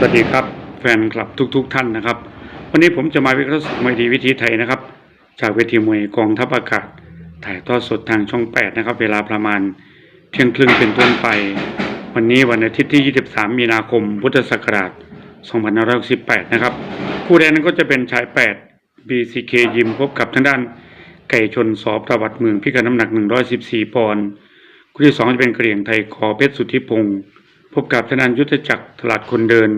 สวัสดีครับแฟนคลับทุกๆท่านนะครับ วันนี้ผมจะมาวิเคราะห์ศึกมวยดีวิธีไทยนะครับ จากเวทีมวยกองทัพอากาศ ถ่ายทอดสดทางช่อง 8 นะครับ เวลาประมาณเที่ยงครึ่งเป็นต้นไป วันนี้วันอาทิตย์ที่ 23 มีนาคม พุทธศักราช 2518 นะครับ คู่แรกนั้นก็จะเป็นชาย 8 BCK ยิมพบกับทางด้านไก่ชนสอประวัติเมืองพิกัดน้ำหนัก 114 ปอนด์คู่ที่สองจะเป็นเกรียงไทยขอเพชรสุทธิพงศ์ พบกับธนานยุทธจักรตลาดคนเดิน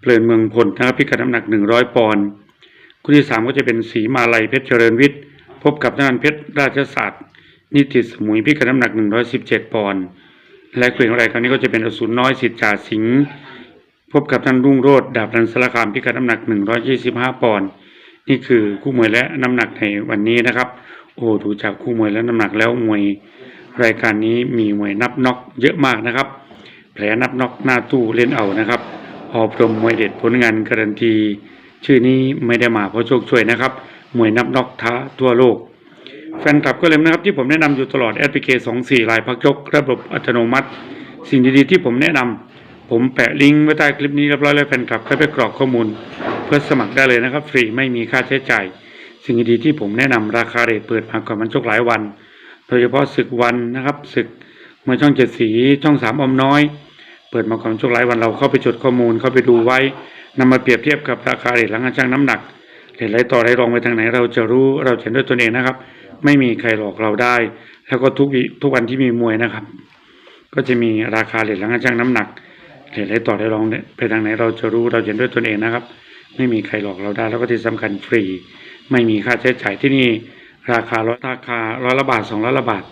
เพลินเมืองพลนะครับพิกัดน้ำหนัก 100 ปอนด์คู่ที่สามก็จะเป็นสีมาลัยเพชรเจริญวิทย์ พบกับธนานเพชรราชศาสตร์ นิติสมุยพิกัดน้ำหนัก 117 ปอนด์และเกรียงไทยครั้งนี้ก็จะเป็นอสูรน้อยสิทธิ์จ่าสิงห์พบกับท่านรุ่งโรจน์ดาบรันสารคามพิกัดน้ำหนัก 125 ปอนด์นี่คือคู่มวยและน้ำหนักในวันนี้นะครับ โอ้ดูจากคู่มวยและน้ำหนักแล้วมวยรายการนี้มีมวยนับน็อกเยอะมากนะครับ ลนับน็อกหน้าตู้เล่นเอานะครับพอพรมมวยเด็ดผลงานการันตี ชื่อนี้ไม่ได้มาเพราะโชคช่วยนะครับมวยนับน็อกท้าทั่วโลก แฟนคลับก็เลยนะครับที่ผมแนะนำอยู่ตลอดแอปพลิเคชัน24ลายพักยกระบบอัตโนมัติ สิ่งดีๆที่ผมแนะนำผมแปะลิงก์ไว้ใต้คลิปนี้เรียบร้อยแล้วแฟนคลับเข้าไปกรอกข้อมูล เพื่อสมัครได้เลยนะครับ ฟรีไม่มีค่าใช้จ่าย สิ่งดีๆที่ผมแนะนำราคาเรทเปิดมาก่อนมันชกหลายวัน โดยเฉพาะศึกวันนะครับศึกเมื่อช่องเจ็ดสีช่องสามอมน้อย เปิดมาก่อนช่วงหลายวันเราเข้าไปจดข้อมูลเข้าไปดูไว้นำมาเปรียบเทียบกับราคาเหรทหลังการชั่งน้ำหนักเหรทไรต่อไรรองไปทางไหน เราจะรู้เราเห็นด้วยตนเองนะครับ ไม่มีใครหลอกเราได้ แล้วก็ทุกทุกวันที่มีมวยนะครับ ก็จะมีราคาเหรทหลังการชั่งน้ำหนักเหรทไรต่อไรรองเนี่ยไปทางไหน เราจะรู้เราเห็นด้วยตนเองนะครับ ไม่มีใครหลอกเราได้ แล้วก็ที่สำคัญฟรี ไม่มีค่าใช้จ่ายที่นี่ราคาร้อยราคาร้อยละบาทสองร้อยละบาท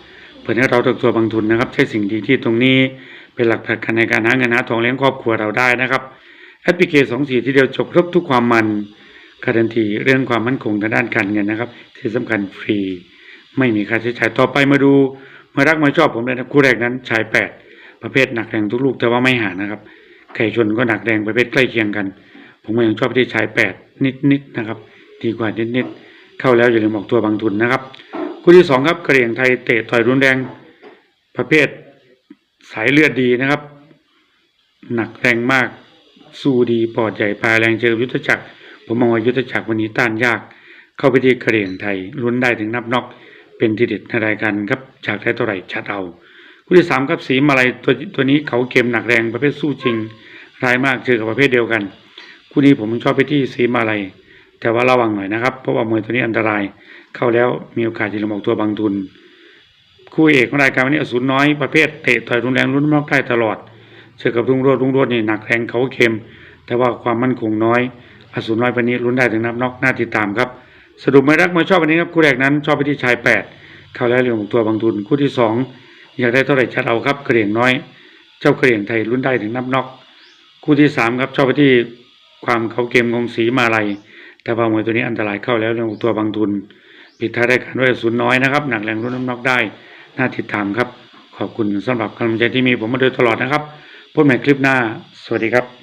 เปิดให้เราตัวตัวบางทุนนะครับ ใช้สิ่งดีที่ตรงนี้ เป็นหลักประกันในการหาเงินหาทองเลี้ยงครอบครัวเราได้นะครับแอปพลิเคชันสองสี่ที่เดียวจบครบทุกความมันการันตีเรื่องความมั่นคงทางด้านการเงินนะครับ ที่สำคัญฟรี ไม่มีค่าใช้จ่ายต่อไปมาดูมารักมาชอบผมเลยนะคู่แรกนั้นชายแปดประเภทหนักแรงทุกลูกแต่ว่าไม่ห่านะครับไก่ชนก็หนักแรงประเภทใกล้เคียงกัน ผมก็ยังชอบที่ชายแปดนิดๆนะครับดีกว่านิดๆเข้าแล้วอย่าลืมออกตัวบางทุนนะครับ คู่ที่สองครับกระเหรี่ยงไทยเตะต่อยรุนแรงประเภท สายเลือดดีนะครับ หนักแรงมากสู้ดีปอดใหญ่พาแรงเจอยุทธจักรผมมองว่ายุทธจักรวันนี้ต้านยาก เข้าไปที่เหรี่ยงไทยลุ้นได้ถึงนับน็อกเป็นที่เด็ดในรายการครับจากได้เท่าไหร่ชัดเอาคู่ที่สามครับสีมาลัยตัวตัวนี้เขาเกมหนักแรงประเภทสู้จริงร้ายมากเจอกับประเภทเดียวกันคู่นี้ผมชอบไปที่สีมาลัยแต่ว่าระวังหน่อยนะครับเพราะว่ามวยตัวนี้อันตราย เข้าแล้วมีโอกาสจะลงออกตัวบางทุน คู่เอกของรายการวันนี้อสูรน้อยประเภทเตะต่อยรุนแรงรุนนอกได้ตลอดเจอกับรุ่งโรจน์รุ่งโรจน์นี่หนักแรงเขาเค็ม แต่ว่าความมั่นคงน้อยอสูรน้อยวันนี้ลุ้นได้ถึงนับน็อกน่าติดตามครับ สรุปไม่รักไม่ชอบวันนี้ครับคู่แรกนั้นชอบไปที่ชายแปดเข้าแล้วเรื่องของตัวบางทุนคู่ที่สองอยากได้เท่าไหร่ชัดเอาครับเกรียงน้อย เจ้าเกรียงไทยลุ้นได้ถึงนับน็อกคู่ที่สามครับชอบไปที่ความเขาเกมของสีมาลัยแต่ว่ามวยตัวนี้อันตรายเข้าแล้วเรื่องของตัวบางทุนปิดท้ายรายการด้วยศูนย์น้อยนะครับ หนักแรงรุ่นน้ำหนักได้ น่าติดตามครับ ขอบคุณสำหรับกำลังใจที่มีผมมาโดยตลอดนะครับพบใหม่คลิปหน้า สวัสดีครับ